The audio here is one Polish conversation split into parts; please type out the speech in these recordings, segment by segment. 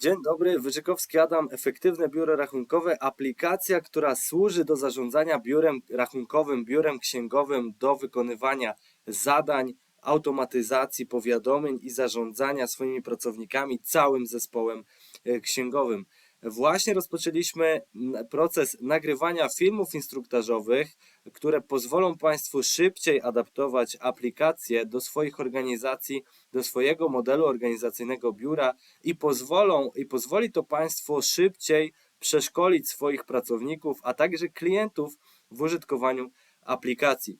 Dzień dobry, Wyżykowski Adam, efektywne biuro rachunkowe, aplikacja, która służy do zarządzania biurem rachunkowym, biurem księgowym, do wykonywania zadań, automatyzacji powiadomień i zarządzania swoimi pracownikami, całym zespołem e, księgowym. Właśnie rozpoczęliśmy n- proces nagrywania filmów instruktażowych, które pozwolą Państwu szybciej adaptować aplikacje do swoich organizacji, do swojego modelu organizacyjnego biura i pozwolą i pozwoli to Państwu szybciej przeszkolić swoich pracowników, a także klientów w użytkowaniu aplikacji.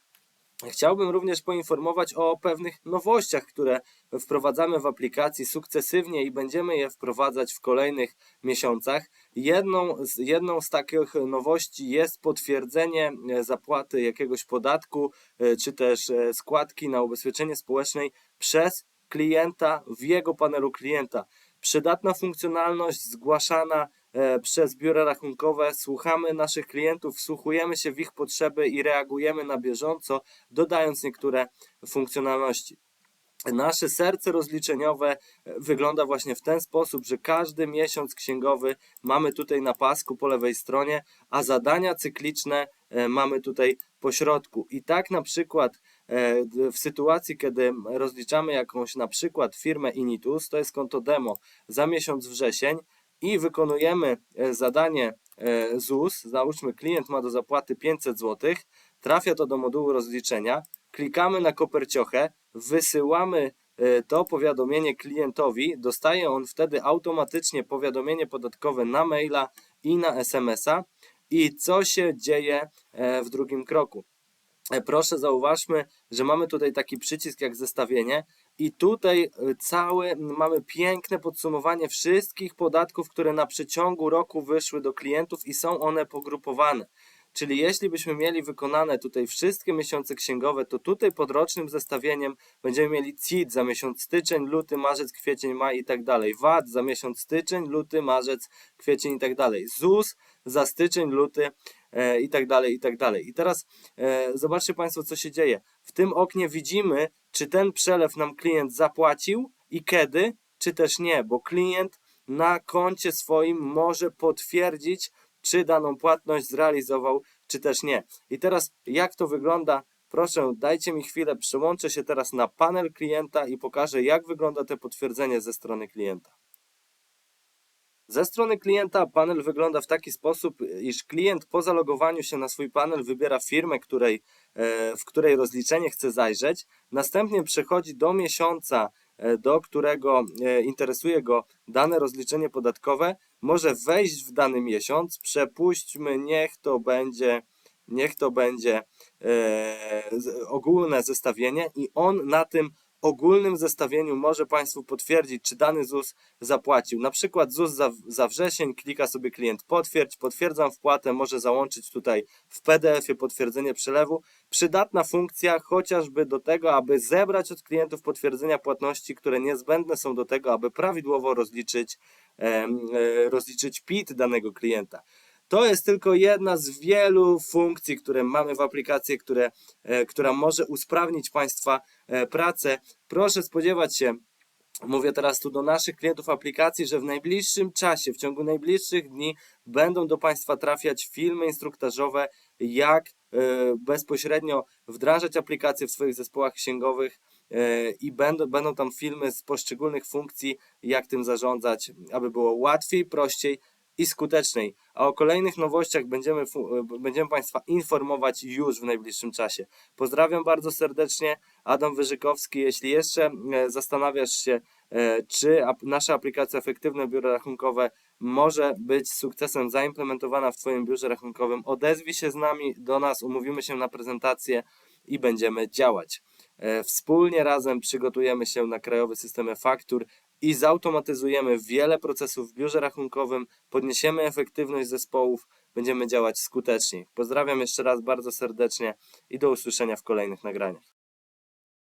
Chciałbym również poinformować o pewnych nowościach, które wprowadzamy w aplikacji sukcesywnie i będziemy je wprowadzać w kolejnych miesiącach. Jedną z, jedną z takich nowości jest potwierdzenie e, zapłaty jakiegoś podatku e, czy też e, składki na ubezpieczenie społeczne przez klienta w jego panelu klienta. Przydatna funkcjonalność zgłaszana przez biura rachunkowe. Słuchamy naszych klientów, wsłuchujemy się w ich potrzeby i reagujemy na bieżąco, dodając niektóre funkcjonalności. Nasze serce rozliczeniowe e, wygląda właśnie w ten sposób, że każdy miesiąc księgowy mamy tutaj na pasku po lewej stronie, a zadania cykliczne e, mamy tutaj po środku. I tak na przykład e, w sytuacji, kiedy rozliczamy jakąś na przykład firmę Initus, to jest konto demo za miesiąc wrzesień i wykonujemy e, zadanie e, ZUS, załóżmy klient ma do zapłaty 500 zł, trafia to do modułu rozliczenia, klikamy na koperciochę, wysyłamy e, to powiadomienie klientowi, dostaje on wtedy automatycznie powiadomienie podatkowe na maila i na SMS-a i co się dzieje w drugim kroku. Proszę zauważmy, że mamy tutaj taki przycisk jak zestawienie i tutaj e, całe mamy piękne podsumowanie wszystkich podatków, które na przeciągu roku wyszły do klientów i są one pogrupowane. Czyli jeśli byśmy mieli wykonane tutaj wszystkie miesiące księgowe, to tutaj pod rocznym zestawieniem będziemy mieli CIT za miesiąc styczeń, luty, marzec, kwiecień, maj i tak dalej. VAT za miesiąc styczeń, luty, marzec, kwiecień i tak dalej. ZUS za styczeń, luty i tak dalej, i tak dalej. I teraz e, zobaczcie Państwo, co się dzieje. W tym oknie widzimy, czy ten przelew nam klient zapłacił i kiedy, czy też nie, bo klient na koncie swoim może potwierdzić, czy daną płatność zrealizował, czy też nie. I teraz jak to wygląda? Proszę, dajcie mi chwilę, przełączę się teraz na panel klienta i pokażę, jak wygląda to potwierdzenie ze strony klienta. Ze strony klienta panel wygląda w taki sposób, iż klient po zalogowaniu się na swój panel wybiera firmę, której, e, w której rozliczenie chce zajrzeć, następnie przechodzi do miesiąca, e, do którego e, interesuje go dane rozliczenie podatkowe, może wejść w dany miesiąc, przepuśćmy, niech to będzie, niech to będzie ogólne zestawienie i on na tym ogólnym zestawieniu może Państwu potwierdzić, czy dany ZUS zapłacił. Na przykład ZUS za, za wrzesień, klika sobie klient potwierdź, potwierdzam wpłatę, może załączyć tutaj w PDF-ie potwierdzenie przelewu. Przydatna funkcja chociażby do tego, aby zebrać od klientów potwierdzenia płatności, które niezbędne są do tego, aby prawidłowo rozliczyć, em, e, rozliczyć PIT danego klienta. To jest tylko jedna z wielu funkcji, które mamy w aplikacji, które, e, która może usprawnić Państwa e, pracę. Proszę spodziewać się, Mówię teraz tu do naszych klientów aplikacji, że w najbliższym czasie, w ciągu najbliższych dni będą do Państwa trafiać filmy instruktażowe, jak e, bezpośrednio wdrażać aplikacje w swoich zespołach księgowych i będą, będą tam filmy z poszczególnych funkcji, jak tym zarządzać, aby było łatwiej, prościej i skuteczniej. A o kolejnych nowościach będziemy, będziemy Państwa informować już w najbliższym czasie. Pozdrawiam bardzo serdecznie, Adam Wyżykowski. Jeśli jeszcze e, zastanawiasz się, e, czy nasza aplikacja Efektywne Biuro Rachunkowe może być sukcesem zaimplementowana w Twoim biurze rachunkowym, odezwij się z nami, do nas, umówimy się na prezentację i będziemy działać. E, Wspólnie razem przygotujemy się na krajowy system e-faktur i zautomatyzujemy wiele procesów w biurze rachunkowym, podniesiemy efektywność zespołów, będziemy działać skuteczniej. Pozdrawiam jeszcze raz bardzo serdecznie i do usłyszenia w kolejnych nagraniach.